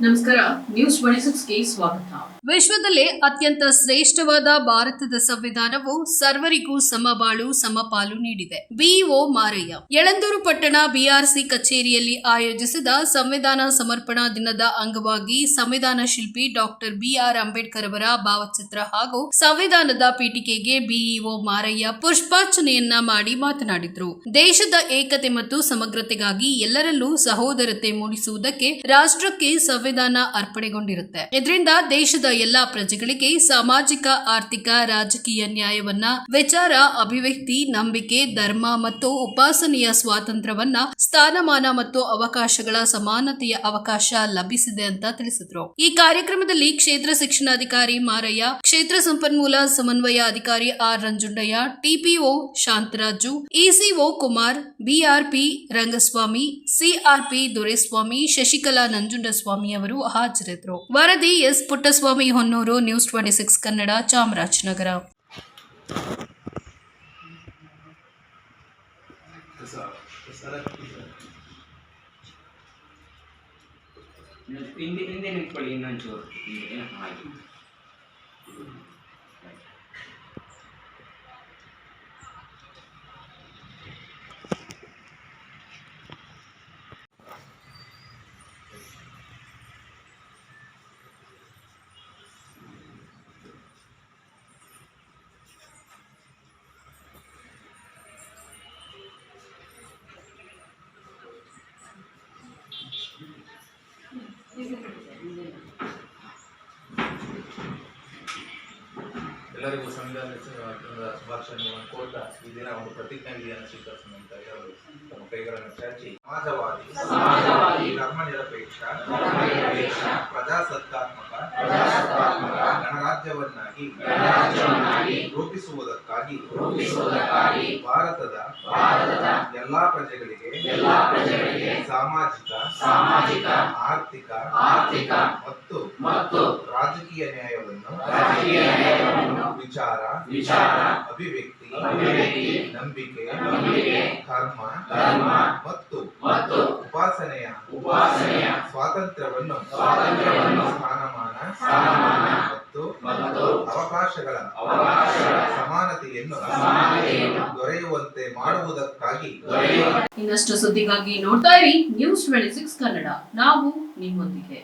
ನಮಸ್ಕಾರ ನ್ಯೂಸ್ ಸ್ವಾಗತ. ವಿಶ್ವದಲ್ಲೇ ಅತ್ಯಂತ ಶ್ರೇಷ್ಠವಾದ ಭಾರತದ ಸಂವಿಧಾನವು ಸರ್ವರಿಗೂ ಸಮಬಾಳು, ಸಮಪಾಲು ನೀಡಿದೆ. ಬಿಇಒ ಮಾರಯ್ಯ. ಯಳಂದೂರು ಪಟ್ಟಣ ಬಿಆರ್ಸಿ ಕಚೇರಿಯಲ್ಲಿ ಆಯೋಜಿಸಿದ ಸಂವಿಧಾನ ಸಮರ್ಪಣಾ ದಿನದ ಅಂಗವಾಗಿ ಸಂವಿಧಾನ ಶಿಲ್ಪಿ ಡಾಕ್ಟರ್ ಬಿಆರ್ ಅಂಬೇಡ್ಕರ್ ಅವರ ಭಾವಚಿತ್ರ ಹಾಗೂ ಸಂವಿಧಾನದ ಪೀಠಿಕೆಗೆ ಬಿಇಒ ಮಾರಯ್ಯ ಪುಷ್ಪಾರ್ಚನೆಯನ್ನ ಮಾಡಿ ಮಾತನಾಡಿದ್ರು. ದೇಶದ ಏಕತೆ ಮತ್ತು ಸಮಗ್ರತೆಗಾಗಿ ಎಲ್ಲರಲ್ಲೂ ಸಹೋದರತೆ ಮೂಡಿಸುವುದಕ್ಕೆ ರಾಷ್ಟ್ರಕ್ಕೆ ಸಂವಿಧಾನ ಅರ್ಪಣೆಗೊಂಡಿರುತ್ತೆ. ಇದರಿಂದ ದೇಶದ ಎಲ್ಲಾ ಪ್ರಜೆಗಳಿಗೆ ಸಾಮಾಜಿಕ, ಆರ್ಥಿಕ, ರಾಜಕೀಯ ನ್ಯಾಯವನ್ನ, ವಿಚಾರ, ಅಭಿವ್ಯಕ್ತಿ, ನಂಬಿಕೆ, ಧರ್ಮ ಮತ್ತು ಉಪಾಸನೆಯ ಸ್ವಾತಂತ್ರ್ಯವನ್ನ ಸ್ಥಾನಮಾನ ಮತ್ತು ಅವಕಾಶಗಳ ಸಮಾನತೆಯ ಅವಕಾಶ ಲಭಿಸಿದೆ ಅಂತ ತಿಳಿಸಿದ್ರು. ಈ ಕಾರ್ಯಕ್ರಮದಲ್ಲಿ ಕ್ಷೇತ್ರ ಶಿಕ್ಷಣಾಧಿಕಾರಿ ಮಾರಯ್ಯ, ಕ್ಷೇತ್ರ ಸಂಪನ್ಮೂಲ ಸಮನ್ವಯ ಅಧಿಕಾರಿ R Ranjundaiah TPO Shantharaju ECO Kumar BRP Rangaswamy CRP Doreswamy, Shashikala Nanjundaswamy ಅವರು ಹಾಜರಿದ್ದರು. ವರದಿ S. Puttaswamy Honnur, news twenty six Kannada, Chamarajanagar. ಹಿಂದೆ ಹಿಂದೆ ನಿಂತ್ಕೊಳ್ಳಿ, ಇನ್ನೊಂಚೂರು. ಹಾಗೆ. ಎಲ್ಲರಿಗೂ ಸಂವಿಧಾನ ಶುಭಾಶಯಗಳನ್ನು ಕೋರ್ತಾ ಈ ದಿನ ಒಂದು ಪ್ರತಿಜ್ಞಾ ವಿಧಿಯನ್ನು ಸ್ವೀಕರಿಸುವಂತ ಎಲ್ಲರೂ ತಮ್ಮ ಕೈಗಳನ್ನು ಚಾಚಿ. ಸಮಾಜವಾದಿ ಧರ್ಮನಿರಪೇಕ್ಷ ಪ್ರಜಾಸತ್ತಾತ್ಮಕ, ಗಣರಾಜ್ಯವನ್ನಾಗಿ ಗಣರಾಜ್ಯವನ್ನಾಗಿ ರೂಪಿಸುವುದಕ್ಕಾಗಿ ರೂಪಿಸುವುದಕ್ಕಾಗಿ ಭಾರತದ ಭಾರತದ ಎಲ್ಲಾ ಪ್ರಜೆಗಳಿಗೆ ಸಾಮಾಜಿಕ ಸಾಮಾಜಿಕ ಆರ್ಥಿಕ ಆರ್ಥಿಕ ಮತ್ತು ರಾಜಕೀಯ ನ್ಯಾಯವನ್ನು ರಾಜಕೀಯ ನ್ಯಾಯವನ್ನು ವಿಚಾರ ವಿಚಾರ ಅಭಿವ್ಯಕ್ತಿ ಅಭಿವ್ಯಕ್ತಿ ನಂಬಿಕೆ ಧರ್ಮ ಮತ್ತು ಮತ್ತು ಉಪಾಸನೆಯ ಉಪಾಸನೆಯ ಸ್ವಾತಂತ್ರ್ಯವನ್ನು ಸ್ವಾತಂತ್ರ್ಯವನ್ನು ಸ್ಥಾನಮಾನ ಸ್ಥಾನಮಾನ ಮತ್ತು ಅವಕಾಶಗಳ ಸಮಾನತೆಯನ್ನು ದೊರೆಯುವಂತೆ ಮಾಡುವುದಕ್ಕಾಗಿ ಇನ್ನಷ್ಟು ಸುದ್ದಿಗಾಗಿ ನೋಡ್ತಾ ಇರಿ ನ್ಯೂಸ್ ಟ್ವೆಂಟಿ ಸಿಕ್ಸ್ ಕನ್ನಡ ನಾವು ನಿಮ್ಮೊಂದಿಗೆ.